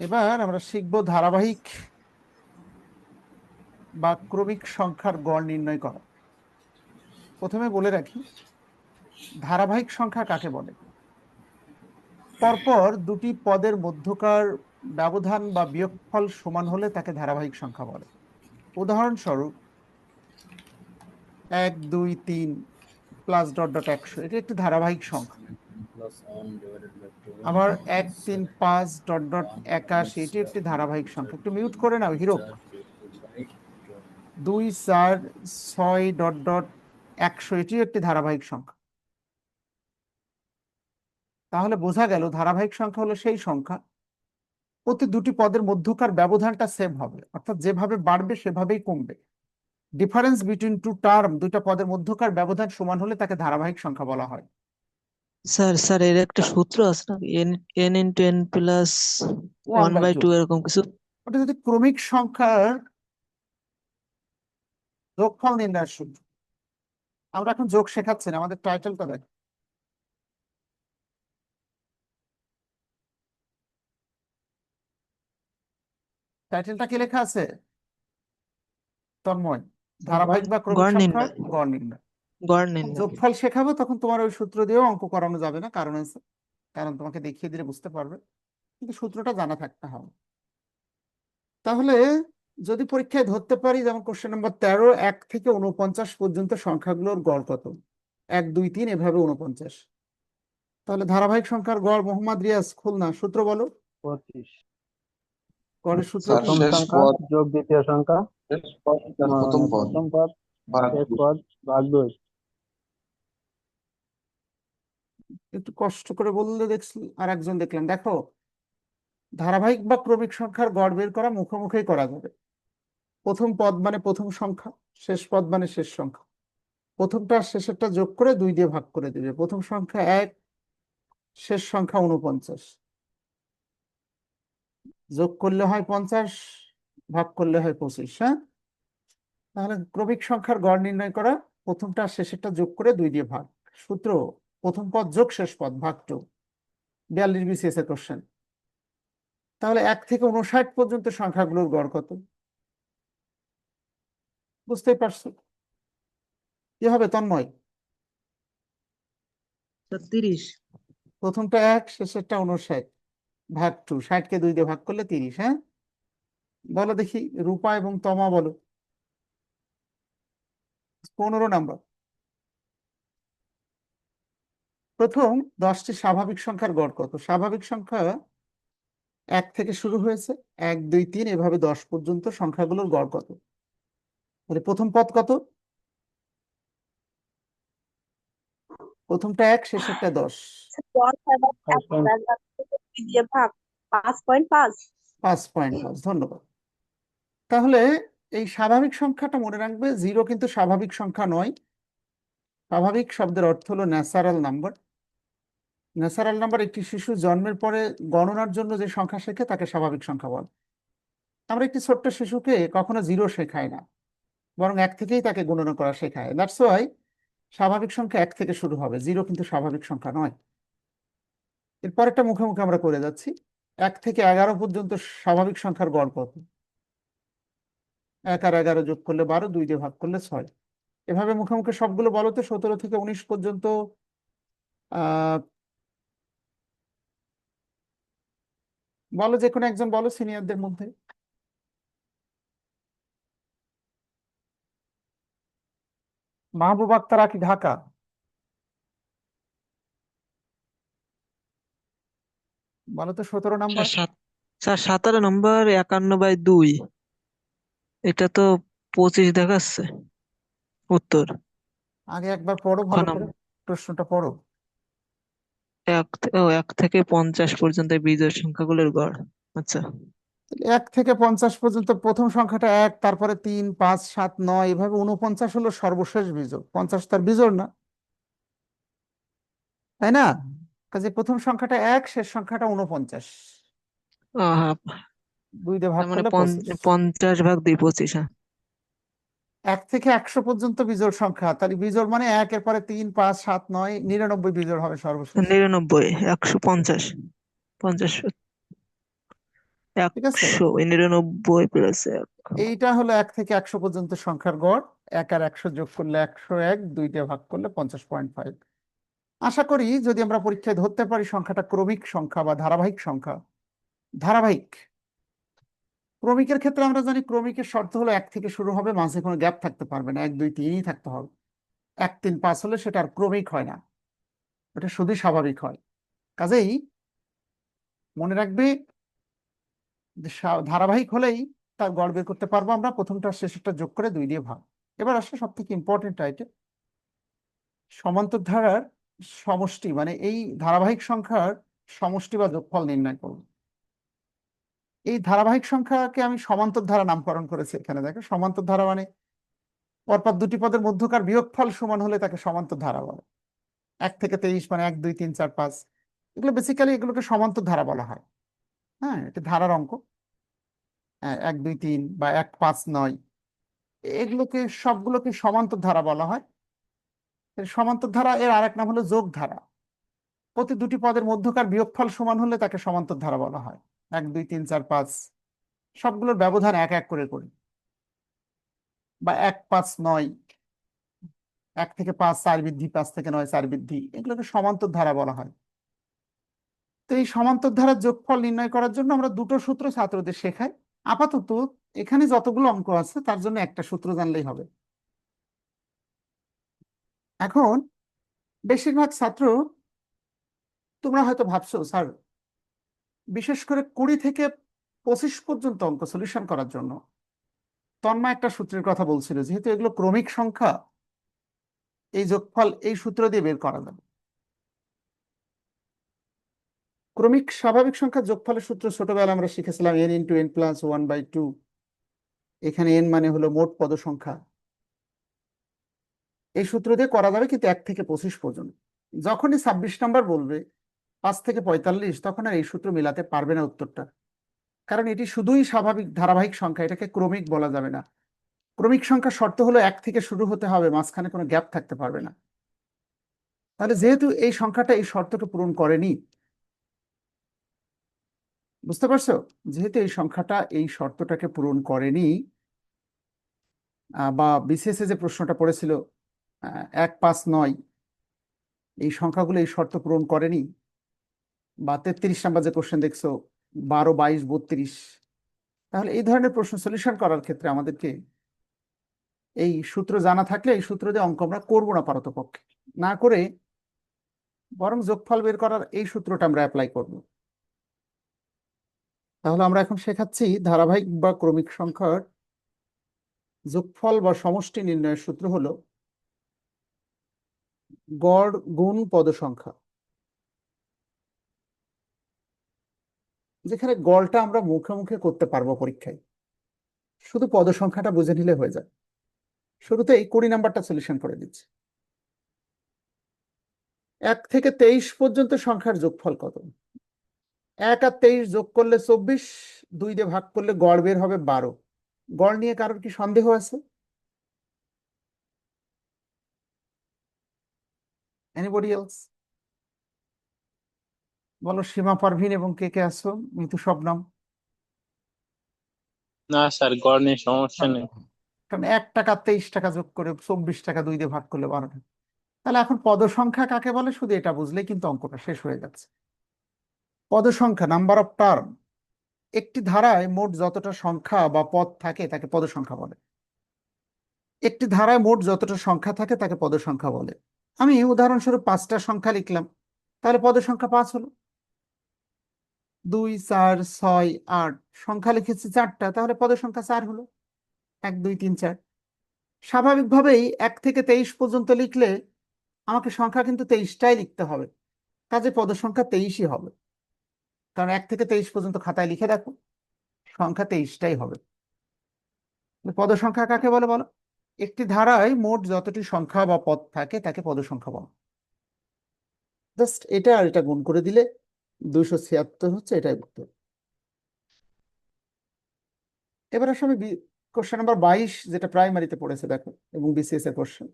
এবার আমরা শিখব ধারাবাহিক বা ক্রমিক সংখ্যার গড় নির্ণয় করা। প্রথমে বলে রাখি, ধারাবাহিক সংখ্যা কাকে বলে? পরপর দুটি পদের মধ্যকার ব্যবধান বা বিয়োগফল সমান হলে তাকে ধারাবাহিক সংখ্যা বলে। উদাহরণস্বরূপ, এক, দুই, তিন প্লাস ডট ডট একশো, এটি একটি ধারাবাহিক সংখ্যা। আবার এক তিন পাঁচ ডট ডট একাশি এটি একটি ধারাবাহিক সংখ্যা। একটু মিউট করে নাও হিরো দুই চার ছয় ডট ডট একশো এটি একটি ধারাবাহিক সংখ্যা। তাহলে বোঝা গেল ধারাবাহিক সংখ্যা হলো সেই সংখ্যা। প্রতি দুটি পদের মধ্যকার ব্যবধানটা সেম হবে। অর্থাৎ যেভাবে বাড়বে সেভাবেই কমবে। ডিফারেন্স বিটুইন টু টার্ম দুইটা পদের মধ্যকার ব্যবধান সমান হলে তাকে ধারাবাহিক সংখ্যা বলা হয়। স্যার স্যার এর একটা সূত্র আছে না n n into n plus one by two এরকম কিছু? ওটা যদি ক্রমিক সংখ্যার যোগফল নির্ণয়ের সূত্র? আমরা এখন যোগ শেখাচ্ছি না আমাদের টাইটেলটা দেখ। টাইটেলটা কি লেখা আছে? তন্ময়। ধারাবাহিক বা ক্রমিক সংখ্যা। গড় নির্ণয়। গড় নির্ণয় যোগফল শেখাবো তখন তোমার ওই সূত্র দিয়েও অঙ্ক করানো যাবে না। কারণ আছে কারণ তোমাকে দেখিয়ে দিলে বুঝতে পারবে। কিন্তু সূত্রটা জানা থাকতে হবে। তাহলে যদি পরীক্ষায় ধরতে পারি যেমন কোশ্চেন নাম্বার তেরো এক থেকে উনপঞ্চাশ পর্যন্ত সংখ্যাগুলোর গড় কত? এক দুই তিন এভাবে উনপঞ্চাশ তাহলে ধারাবাহিক সংখ্যার গড় মোহাম্মদ রিয়াজ খুলনা। সূত্র বলো। পঁচিশ। গড়ের সূত্র যোগ দ্বিতীয় সংখ্যা। প্রথম পদ। প্রথম পদ ভাগ শেষ পদ ভাগ দুই একটু কষ্ট করে বললে দেখছি আর একজন দেখলাম। দেখো, ধারাবাহিক বা ক্রমিক সংখ্যার গড় বের করা মুখোমুখি করা যাবে। প্রথম পদ মানে প্রথম সংখ্যা, শেষ পদ মানে শেষ সংখ্যা। প্রথমটা আর শেষেরটা যোগ করে দুই দিয়ে ভাগ করে দিবে। প্রথম সংখ্যা এক, শেষ সংখ্যা উনপঞ্চাশ যোগ করলে হয় পঞ্চাশ, ভাগ করলে হয় পঁচিশ হ্যাঁ? তাহলে ক্রমিক সংখ্যার গড় নির্ণয় করা, প্রথমটা আর শেষেরটা যোগ করে দুই দিয়ে ভাগ। সূত্র প্রথম পদ যোগ শেষ পদ ভাগ টু বিয়াল্লিশ বিসিএস এর কোশ্চেন তাহলে এক থেকে উনষাট পর্যন্ত সংখ্যাগুলোর গড় কত? বুঝতেই পারছ? কি হবে তন্ময়। তিরিশ প্রথমটা এক শেষেরটা উনষাট ভাগ টু ষাটকে দুই দিয়ে ভাগ করলে তিরিশ হ্যাঁ? বলো দেখি রূপা এবং তমা বলো। পনেরো নাম্বার। প্রথম দশটি স্বাভাবিক সংখ্যার গড় কত? স্বাভাবিক সংখ্যা এক থেকে শুরু হয়েছে। এক, দুই, তিন, এভাবে দশ পর্যন্ত সংখ্যাগুলোর গড় কত? তাহলে প্রথম পদ কত? প্রথমটা এক, শেষেরটা দশ। পাঁচ পয়েন্ট পাঁচ, ধন্যবাদ। তাহলে এই স্বাভাবিক সংখ্যাটা মনে রাখবে, জিরো কিন্তু স্বাভাবিক সংখ্যা নয়। স্বাভাবিক শব্দের অর্থ হলো ন্যাচারাল নাম্বার। ন্যাচারাল নাম্বার একটি শিশু জন্মের পরে গণনার জন্য যে সংখ্যা শেখে, তাকে স্বাভাবিক সংখ্যা বলে। আমরা একটি ছোট্ট শিশুকে কখনো জিরো শেখাই না, বরং এক থেকেই তাকে গণনা করা শেখায়। দ্যাটস ওয়াই স্বাভাবিক সংখ্যা এক থেকে শুরু হবে। জিরো কিন্তু স্বাভাবিক সংখ্যা নয়। এরপরেরটা মুখে মুখে আমরা করে যাচ্ছি। এক থেকে এগারো পর্যন্ত স্বাভাবিক সংখ্যার গড় কত? এক আর এগারো যোগ করলে বারো, দুই দিয়ে ভাগ করলে ছয়। এভাবে মুখে মুখে সবগুলো বলো তো, সতেরো থেকে উনিশ পর্যন্ত বলো যে কোনো একজন বলো সিনিয়রদের মধ্যে। মাহবুব আক্তার আকি ঢাকা? বলো তো সতেরো নম্বর। স্যার সাত স্যার সতেরো নম্বর একান্ন বাই দুই। এটা তো পঁচিশ দেখাচ্ছে। উত্তর। আগে একবার পড়ো ভালো করে প্রশ্নটা পড়ো। এক ও এক থেকে পঞ্চাশ পর্যন্ত বিজোড় সংখ্যাগুলোর গড়। আচ্ছা। এক থেকে পঞ্চাশ পর্যন্ত প্রথম সংখ্যাটা এক তারপরে তিন পাঁচ সাত নয় এভাবে উনপঞ্চাশ হলো সর্বশেষ বিজোড় পঞ্চাশ তার বিজোড় না। তাই না? কাজে প্রথম সংখ্যাটা এক শেষ সংখ্যাটা উনপঞ্চাশ দুই দিয়ে ভাগ মানে করলে পঞ্চাশ ভাগ দুই পঁচিশ হ্যাঁ। এক থেকে একশো পর্যন্ত বিজোড় সংখ্যা। তাহলে বিজোড় মানে একের পরে তিন পাঁচ সাত নয় নিরানব্বই বিজোড় হবে সর্বশেষ। নিরানব্বই একশো পঞ্চাশ। পঞ্চাশ ঠিক আছে? একশো নিরানব্বই প্লাস এক। এইটা হলো এক থেকে একশো পর্যন্ত সংখ্যার গড়। এক আর একশো যোগ করলে একশো এক দুইটা ভাগ করলে পঞ্চাশ পয়েন্ট ফাইভ আশা করি যদি আমরা পরীক্ষায় ধরতে পারি সংখ্যাটা ক্রমিক সংখ্যা বা ধারাবাহিক সংখ্যা। ধারাবাহিক। ক্রমিকের ক্ষেত্রে আমরা জানি ক্রমিকের শর্ত হলো এক থেকে শুরু হবে, মাঝে কোনো গ্যাপ থাকতে পারবে না, এক, দুই, তিনই থাকতে হবে। এক, তিন, পাঁচ হলে সেটা আর ক্রমিক হয় না ওটা শুধুই স্বাভাবিক হয়। কাজেই মনে রাখবে ধারাবাহিক হলেই তার গড় বের করতে পারব আমরা, প্রথমটা, শেষেরটা যোগ করে দুই দিয়ে ভাগ। এবার আসলে সব থেকে ইম্পর্টেন্ট আইটেম সমান্তর ধারার সমষ্টি মানে এই ধারাবাহিক সংখ্যার সমষ্টি বা যোগফল নির্ণয় করব। এই ধারাবাহিক সংখ্যাকে আমি সমান্তর ধারা নামকরণ করেছি এখানে দেখো। সমান্তর ধারা মানে পরপর দুটি পদের মধ্যকার বিয়োগফল সমান হলে তাকে সমান্তর ধারা বলে। এক থেকে তেইশ মানে এক দুই তিন চার পাঁচ। এগুলো বেসিক্যালি এগুলোকে সমান্তর ধারা বলা হয়। হ্যাঁ এটা ধারার অঙ্ক। হ্যাঁ, এক দুই তিন বা এক পাঁচ নয় এগুলোকে সবগুলোকে সমান্তর ধারা বলা হয়। সমান্তর ধারা এর আরেক নাম হলো যোগ ধারা প্রতি দুটি পদের মধ্যকার বিয়োগফল সমান হলে তাকে সমান্তর ধারা বলা হয়। এক, দুই, তিন, চার, পাঁচ। সবগুলোর ব্যবধান এক এক করে করি। বা এক, পাঁচ, নয়। এক থেকে পাঁচ, চার বৃদ্ধি, পাঁচ থেকে নয়, চার বৃদ্ধি। এগুলোকে সমান্তর ধারা বলা হয়। তো এই সমান্তর ধারার যোগফল নির্ণয় করার জন্য আমরা দুটো সূত্র ছাত্রদের শেখাই। আপাতত এখানে যতগুলো অঙ্ক আছে, তার জন্য একটা সূত্র জানলেই হবে। এখন, বেশিরভাগ ছাত্র, তোমরা হয়তো ভাবছ, স্যার বিশেষ করে কুড়ি থেকে পঁচিশ পর্যন্ত অঙ্ক সলিউশন করার জন্য। তন্ময় একটা সূত্রের কথা বলছিল, যেহেতু এগুলো ক্রমিক সংখ্যা, এই যোগফল এই সূত্র দিয়ে বের করা যাবে। ক্রমিক স্বাভাবিক সংখ্যা যোগফলের সূত্র ছোটবেলায় আমরা শিখেছিলাম n into n plus one by two এখানে এন মানে হলো মোট পদ সংখ্যা এই সূত্র দিয়ে করা যাবে কিন্তু এক থেকে পঁচিশ পর্যন্ত। যখনই ছাব্বিশ নাম্বার বলবে পাঁচ থেকে পঁয়তাল্লিশ, তখন আর এই সূত্র মিলাতে পারবে না উত্তরটা। কারণ এটি শুধুই স্বাভাবিক ধারাবাহিক সংখ্যা, এটাকে ক্রমিক বলা যাবে না। ক্রমিক সংখ্যা শর্ত হলো এক থেকে শুরু হতে হবে, মাঝখানে কোনো গ্যাপ থাকতে পারবে না। তাহলে যেহেতু এই সংখ্যাটা এই শর্তকে পূরণ করেনি, বুঝতে পারছ? যেহেতু এই সংখ্যাটা এই শর্তটাকে পূরণ করেনি বা বিসিএস যে প্রশ্নটা পড়েছিল এক পাঁচ নয়, এই সংখ্যাগুলো এই শর্ত পূরণ করেনি বা তেত্রিশ নাম্বার যে কোশ্চেন দেখছ, বারো, বাইশ, বত্রিশ, তাহলে এই ধরনের প্রশ্ন সলিউশন করার ক্ষেত্রে আমাদেরকে এই সূত্র জানা থাকলে এই সূত্র দিয়ে অঙ্ক আমরা করব না পারতপক্ষে। না করে বরং যোগফল বের করার এই সূত্রটা আমরা অ্যাপ্লাই করব। তাহলে আমরা এখন শেখাচ্ছি ধারাবাহিক বা ক্রমিক সংখ্যার যোগফল বা সমষ্টি নির্ণয়ের সূত্র হলো গড় গুণ পদ যেখানে গলটা আমরা মুখে মুখে করতে পারব পরীক্ষায়। শুধু পদ সংখ্যাটা বুঝে নিলে হয়ে যায়। শুরুতে এই কুড়ি নাম্বারটা সলিউশন করে দিচ্ছি। এক থেকে তেইশ পর্যন্ত সংখ্যার যোগফল কত? এক আর তেইশ যোগ করলে চব্বিশ, দুই দিয়ে ভাগ করলে গড় বের হবে বারো। গড় নিয়ে কারোর কি সন্দেহ আছে? এনিবডি এলস বলো সীমা পারভিন এবং কে কে আছো? মিতু শবনম না স্যার গড় নিয়ে সমস্যা নেই। কারণ এক টাকা তেইশ টাকা যোগ করে চব্বিশ টাকা দুই দিয়ে ভাগ করলে বারো টাকা তাহলে এখন পদ সংখ্যা কাকে বলে? শুধু এটা বুঝলেই কিন্তু অঙ্কটা শেষ হয়ে যাচ্ছে। পদ সংখ্যা নাম্বার অফ টার্ম একটি ধারায় মোট যতটা সংখ্যা বা পদ থাকে তাকে পদ সংখ্যা বলে। একটি ধারায় মোট যতটা সংখ্যা থাকে তাকে পদ সংখ্যা বলে। আমি উদাহরণস্বরূপ পাঁচটা সংখ্যা লিখলাম। তাহলে পদ সংখ্যা পাঁচ হলো। দুই, চার, ছয়, আট। সংখ্যা লিখেছি চারটা, তাহলে পদ সংখ্যা চার হলো। এক, দুই, তিন, চার। স্বাভাবিকভাবেই এক থেকে তেইশ পর্যন্ত লিখলে আমাকে সংখ্যা কিন্তু তেইশটাই লিখতে হবে। কাজে পদ সংখ্যা তেইশই হবে। কারণ এক থেকে তেইশ পর্যন্ত খাতায় লিখে দেখো সংখ্যা তেইশটাই হবে। তাহলে পদ সংখ্যা কাকে বলে বলো? একটি ধারায় মোট যতটি সংখ্যা বা পদ থাকে, তাকে পদ সংখ্যা বলে। জাস্ট এটা আর এটা গুণ করে দিলে দুইশো ছিয়াত্তর হচ্ছে এটাই উত্তর। এবার আসলে কোশ্চেন নাম্বার বাইশ, যেটা প্রাইমারিতে পড়েছে দেখো, এবং বিসিএস এর কোশ্চেন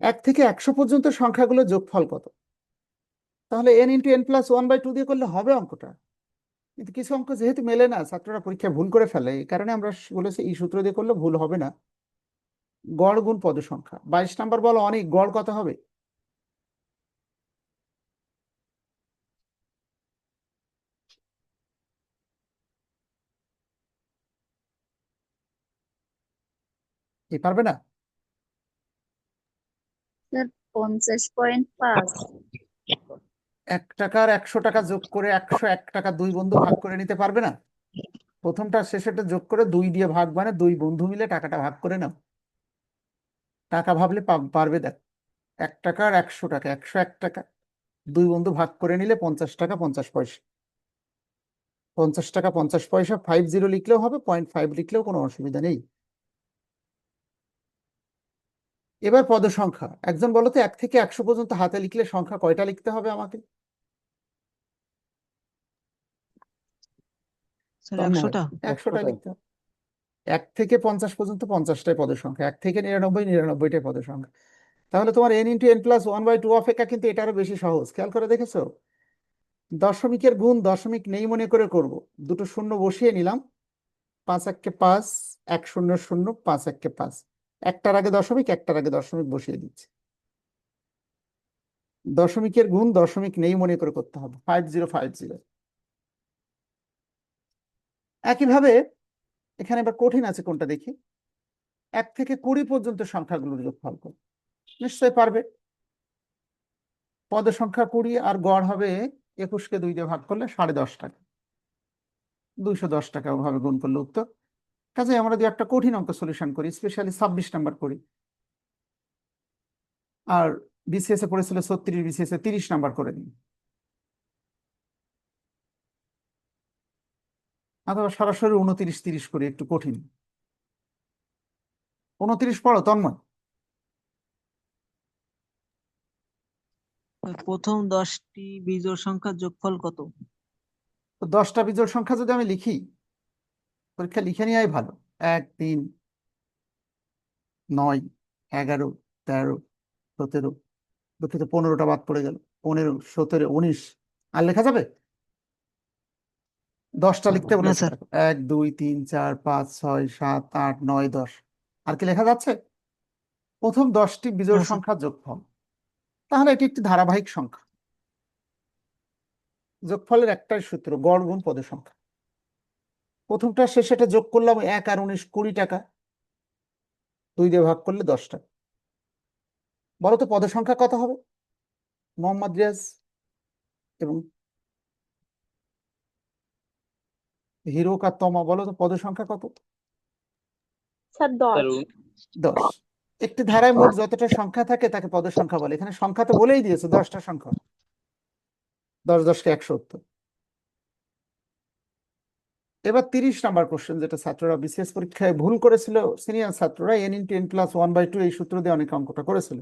এক থেকে একশো পর্যন্ত সংখ্যাগুলো যোগফল কত? তাহলে n into n plus one by two দিয়ে করলে হবে অঙ্কটা। কিন্তু কিছু অঙ্ক যেহেতু মেলে না, ছাত্ররা পরীক্ষায় ভুল করে ফেলে, এই কারণে আমরা বলেছি এই সূত্র দিয়ে করলে ভুল হবে না। গড় গুণ পদ সংখ্যা বাইশ নাম্বার বলো অনেক, গড় কত হবে? কি পারবে না? পঞ্চাশ পয়েন্ট পাঁচ এক টাকার একশো টাকা যোগ করে একশো এক টাকা দুই বন্ধু ভাগ করে নিতে পারবে না? প্রথমটা শেষেরটা যোগ করে দুই দিয়ে ভাগ মানে দুই বন্ধু মিলে টাকাটা ভাগ করে নাও। টাকা ভাবলে পারবে দেখ। এক টাকার একশো টাকা একশো এক টাকা। দুই বন্ধু ভাগ করে নিলে পঞ্চাশ টাকা পঞ্চাশ পয়সা। পঞ্চাশ টাকা পঞ্চাশ পয়সা ফাইভ জিরো লিখলেও হবে পয়েন্ট ফাইভ লিখলেও কোনো অসুবিধা নেই। এবার পদ সংখ্যা একজন বলো তো এক থেকে একশো পর্যন্ত হাতে লিখলে সংখ্যা কয়টা লিখতে হবে আমাকে? একশোটা? লিখতে হবে। এক থেকে পঞ্চাশ পর্যন্ত পঞ্চাশটাই পদের সংখ্যা এক থেকে নিরানব্বই নিরানব্বইটাই পদের সংখ্যা তাহলে তোমার n into n plus one by two অপেক্ষা কিন্তু এটা আরও বেশি সহজ। খেয়াল করে দেখেছ? দশমিকের গুণ দশমিক নেই মনে করে করব। দুটো শূন্য বসিয়ে নিলাম। পাঁচ এককে পাঁচ এক শূন্য শূন্য পাঁচ এককে পাঁচ। একটার আগে দশমিক, একটার আগে দশমিক বসিয়ে দিচ্ছি। দশমিকের গুণ দশমিক নেই মনে করে করতে হবে। ফাইভ জিরো ফাইভ জিরো একইভাবে এখানে এবার কঠিন আছে কোনটা দেখি। এক থেকে কুড়ি পর্যন্ত সংখ্যাগুলোর যোগফল করো। নিশ্চয়ই পারবে। পদ সংখ্যা কুড়ি আর গড় হবে একুশকে দুই দিয়ে ভাগ করলে সাড়ে দশ টাকা। দুইশো দশ টাকা ওভাবে গুণ করলে উত্তর। কাজে আমরা যদি একটা কঠিন অঙ্ক সলিউশন করি স্পেশালি ছাব্বিশ নাম্বার করি। আর বিসিএস এ পড়েছিল ছত্রিশ বিসিএস এ তিরিশ নাম্বার করে দিন। অথবা সরাসরি উনতিরিশ তিরিশ করি একটু কঠিন। উনতিরিশ পড়ো তন্ময়। প্রথম দশটি বিজোড় সংখ্যার যোগফল কত? তো দশটা বিজোড় সংখ্যা যদি আমি লিখি পরীক্ষা লিখে নেওয়াই ভালো। এক তিন নয় এগারো তেরো সতেরো দুঃখিত পনেরোটা বাদ পড়ে গেল। পনেরো সতেরো উনিশ। আর লেখা যাবে? দশটা লিখতে না, বলেছে স্যার। এক দুই তিন চার পাঁচ ছয় সাত আট নয় দশ। আর কি লেখা যাচ্ছে? প্রথম দশটি বিজোড় না, স্যার। সংখ্যার যোগফল। তাহলে এটি একটি ধারাবাহিক সংখ্যা। যোগফলের একটাই সূত্র গড় গুণ পদের সংখ্যা। প্রথমটা শেষেটা যোগ করলাম এক আর উনিশ কুড়ি টাকা। দুই দিয়ে ভাগ করলে দশ টাকা। বলো তো পদের সংখ্যা কত হবে? মোহাম্মদ রিয়াজ এবং হিরো আর তমা বলো তো পদের সংখ্যা কত? স্যার দশ। দশ। একটি ধারায় মোট যতটা সংখ্যা থাকে তাকে পদের সংখ্যা বলে। এখানে সংখ্যা তো বলেই দিয়েছে দশটা সংখ্যা। দশ দশকে একশো উত্তর। এবার তিরিশ নাম্বার কোশ্চেন যেটা ছাত্ররা বিসিএস পরীক্ষায় ভুল করেছিল সিনিয়র ছাত্ররা n into n plus one by two এই সূত্র দিয়ে অনেক অঙ্কটা করেছিল।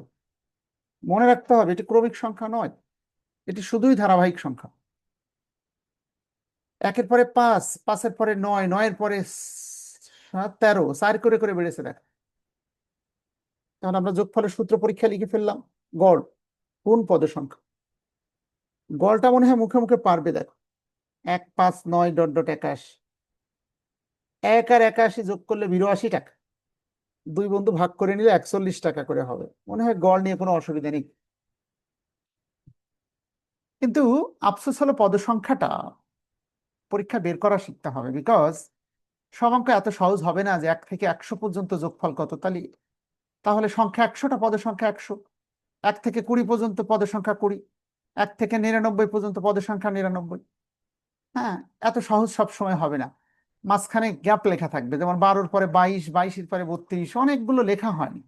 মনে রাখতে হবে, এটি ক্রমিক সংখ্যা নয়, এটি শুধুই ধারাবাহিক সংখ্যা। একের পরে পাঁচ, পাঁচের পরে নয়, নয়ের পরে সাত, তেরো, চার করে করে বেড়েছে দেখ। তখন আমরা যোগফলের সূত্র পরীক্ষা লিখে ফেললাম, গড়, কোন পদের সংখ্যা? গড়টা মনে হয় মুখে মুখে পারবে দেখো। এক, পাঁচ, নয়, ডট ডট, একাশ। এক আর একাশি যোগ করলে বিরাশি টাকা। দুই বন্ধু ভাগ করে নিলে একচল্লিশ টাকা করে হবে। মনে হয় গড় নিয়ে কোনো অসুবিধা নেই। কিন্তু আফসোস হলো পদ সংখ্যাটা পরীক্ষা বের করা শিখতে হবে বিকজ সব অঙ্ক এত সহজ হবে না যে এক থেকে একশো পর্যন্ত যোগফল কত। তাহলে তাহলে সংখ্যা একশোটা পদের সংখ্যা একশো। এক থেকে কুড়ি পর্যন্ত পদের সংখ্যা কুড়ি। এক থেকে নিরানব্বই পর্যন্ত পদের সংখ্যা নিরানব্বই। হ্যাঁ এত সহজ সব সময় হবে না। মাঝখানে গ্যাপ লেখা থাকবে। যেমন বারোর পরে বাইশ, বাইশের পরে বত্রিশ, অনেকগুলো লেখা হয়নি।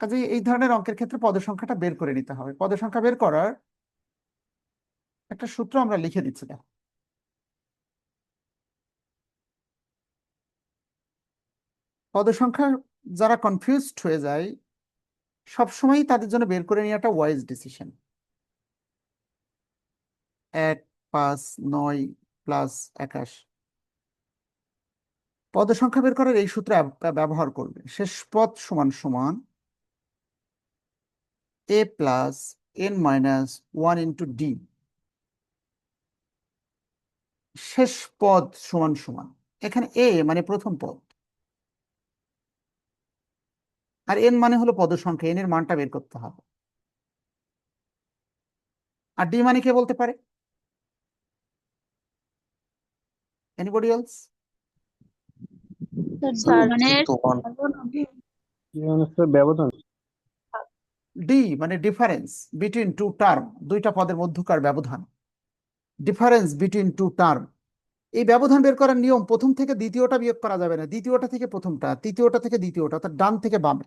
কাজে এই ধরনের অঙ্কের ক্ষেত্রে পদের সংখ্যাটা বের করে নিতে হবে। পদের সংখ্যা বের করার একটা সূত্র আমরা লিখে দিচ্ছি, দেখো। পদের সংখ্যা যারা কনফিউজড হয়ে যায়, সবসময়ই তাদের জন্য বের করে নেওয়াটা ওয়াইজ ডিসিশন এক, পাঁচ, নয় প্লাস একাশ। পদ সংখ্যা বের করার এই সূত্র ব্যবহার করবে। শেষ পদ সমান সমান a plus n minus one into d শেষ পদ সমান সমান। এখানে এ মানে প্রথম পদ। আর এন মানে হলো পদ সংখ্যা এন এর মানটা বের করতে হবে। আর ডি মানে কে বলতে পারে? এনিবডি এলস স্যার মানে কি মানে স্যার ব্যবধান? ডি মানে ডিফারেন্স বিটুইন টু টার্ম দুইটা পদের মধ্যকার ব্যবধান। ডিফারেন্স বিটুইন টু টার্ম এই ব্যবধান বের করার নিয়ম প্রথম থেকে দ্বিতীয়টা বিয়োগ করা যাবে না। দ্বিতীয়টা থেকে প্রথমটা তৃতীয়টা থেকে দ্বিতীয়টা অর্থাৎ ডান থেকে বামে।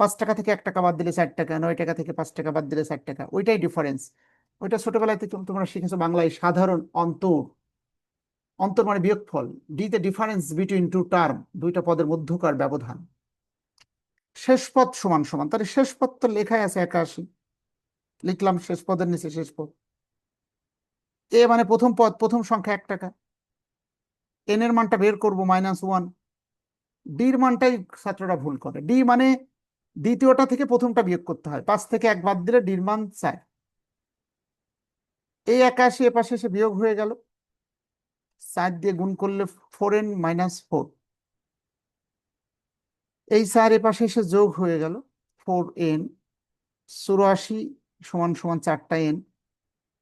পাঁচ টাকা থেকে এক টাকা বাদ দিলে চার টাকা নয় টাকা থেকে পাঁচ টাকা বাদ দিলে চার টাকা। ওইটাই ডিফারেন্স ওইটা ছোটবেলায় থেকে তোমরা শিখেছো বাংলায় সাধারণ অন্তর। অন্তর মানে বিয়োগফল ডিতে ডিফারেন্স বিটুইন টু টার্ম দুইটা পদের মধ্যকার ব্যবধান। শেষ পদ সমান সমান, তাহলে শেষ পদ তো লেখাই আছে একাশি। লিখলাম শেষ পদের নিচে শেষ পদ। এ মানে প্রথম পদ, প্রথম সংখ্যা এক টাকা। এন এর মানটা বের করব মাইনাস ওয়ান ডির মানটাই ছাত্ররা ভুল করে। ডি মানে দ্বিতীয়টা থেকে প্রথমটা বিয়োগ করতে হয়। পাঁচ থেকে এক বাদ দিলে ডির মান চার। এই একাশি এ পাশে এসে বিয়োগ হয়ে গেল। চার দিয়ে গুণ করলে ফোর এন মাইনাস ফোর এই চার এ পাশে এসে যোগ হয়ে গেল ফোর এন চুরাশি সমান সমান চারটা এন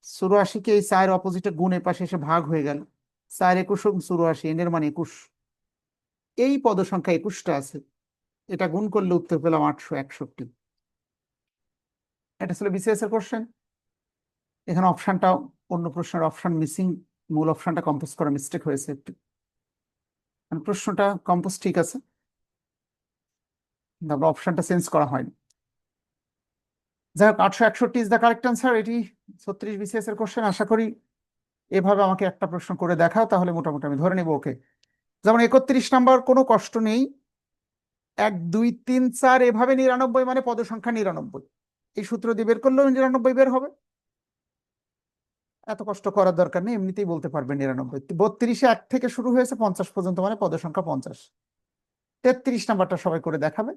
চুরাশিকে এই চার অপোজিটে গুণ এ পাশে এসে ভাগ হয়ে গেল চার একুশ এবং চুরাশি এন এর মানে একুশ। এই পদ সংখ্যা একুশটা আছে, এটা গুণ করলে উত্তর পেলাম আটশো একষট্টি। এটা ছিল বিসিএস এর কোশ্চেন এখানে অপশনটা অন্য প্রশ্নের অপশন মিসিং মূল অপশনটা কম্পোজ করা মিস্টেক হয়েছে একটু। মানে প্রশ্নটা কম্পোজ ঠিক আছে? তারপর অপশনটা চেঞ্জ করা হয়নি। যাই হোক আটশো একষট্টি ইজ দ্য কারেক্ট আনসার এটি ছত্রিশ বিসিএস এর কোশ্চেন আশা করি এভাবে আমাকে একটা প্রশ্ন করে দেখাও, তাহলে মোটামুটি আমি ধরে নেব, ওকে। যেমন একত্রিশ নাম্বার, কোনো কষ্ট নেই। এক, দুই, তিন, চার, এভাবে নিরানব্বই মানে পদ সংখ্যা নিরানব্বই। এই সূত্র দিয়ে বের করলেও নিরানব্বই বের হবে। এত কষ্ট করার দরকার নেই, এমনিতেই বলতে পারবে নিরানব্বই। বত্রিশে এক থেকে শুরু হয়েছে পঞ্চাশ পর্যন্ত মানে পদ সংখ্যা পঞ্চাশ। তেত্রিশ নাম্বারটা সবাই করে দেখাবে।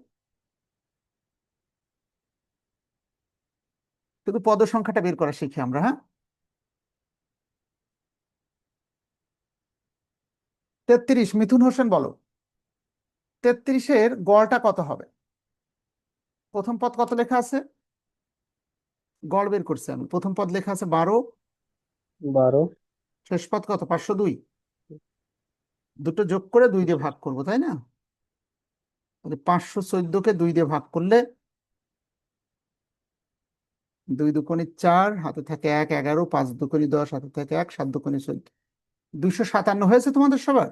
শুধু পদ সংখ্যাটা বের করা শিখি আমরা হ্যাঁ? তেত্রিশ, মিথুন হোসেন বলো। তেত্রিশের গড়টা কত হবে? প্রথম পদ কত লেখা আছে? গড় বের করছি আমি। প্রথম পদ লেখা আছে বারো বারো। শেষ পদ কত? পাঁচশো দুই। দুটো যোগ করে দুই দিয়ে ভাগ করব, তাই না? পাঁচশো চোদ্দকে দুই দিয়ে ভাগ করলে দুই দুকোনি চার, হাতে থাকে এক, এগারো, পাঁচ দুকোনি দশ, হাতে থাকে এক, সাত দুকোনি চোদ্দ। দুইশো সাতান্ন হয়েছে তোমাদের সবার?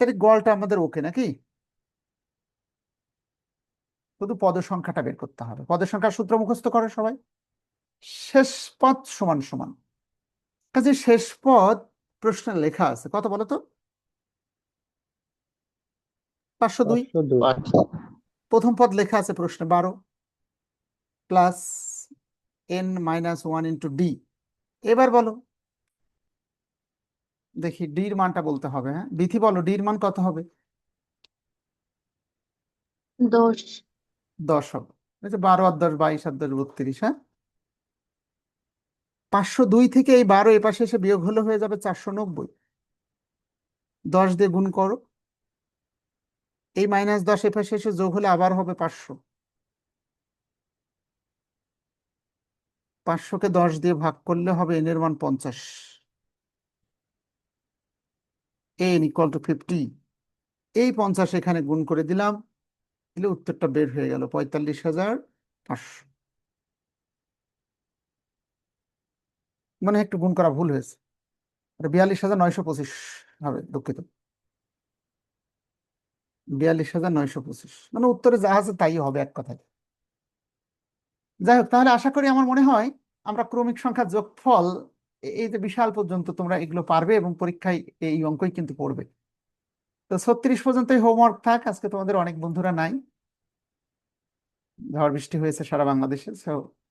তাহলে গড়টা আমাদের ওকে নাকি? শুধু পদ সংখ্যাটা বের করতে হবে। পদের সংখ্যার সূত্র মুখস্থ করে সবাই। শেষ পদ সমান সমান। কাজে শেষ পদ প্রশ্নে লেখা আছে। কত বলো তো? পাঁচশো দুই। পাঁচশো দুই। প্রথম পদ লেখা আছে প্রশ্নে বারো। Plus n minus one into d. এবার বলো। দেখি ডির মানটা বলতে হবে হ্যাঁ? বিথি বলো ডির মান কত হবে? দশ। দশ হবে বারো আর দশ, বাইশ আর দশ, বত্রিশ হ্যাঁ? পাঁচশো দুই থেকে এই বারো এ পাশে এসে বিয়োগ হলে হয়ে যাবে চারশো নব্বই। দশ দিয়ে গুণ করো। এই মাইনাস দশ এ পাশে এসে যোগ হলে আবার হবে পাঁচশো। পাঁচশোকে দশ দিয়ে ভাগ করলে হবে এন এর মান পঞ্চাশ। N equal to fifty. এই পঞ্চাশ এখানে গুণ করে দিলাম। দিলে উত্তরটা বের হয়ে গেল পঁয়তাল্লিশ হাজার পাঁচশো। মানে একটু গুণ করা ভুল হয়েছে। বিয়াল্লিশ হাজার নয়শো পঁচিশ হবে দুঃখিত। বিয়াল্লিশ হাজার নয়শো পঁচিশ। মানে উত্তরে যা আছে তাই হবে এক কথায়। যাই হোক, তাহলে আশা করি আমার মনে হয় আমরা ক্রমিক সংখ্যার যোগফল এই যে বিশাল পর্যন্ত তোমরা এগুলো পারবে এবং পরীক্ষায় এই অঙ্কই কিন্তু পড়বে। তো ছত্রিশ পর্যন্তই হোমওয়ার্ক থাক, আজকে তোমাদের অনেক বন্ধুরা নাই। ঝড় বৃষ্টি হয়েছে সারা বাংলাদেশে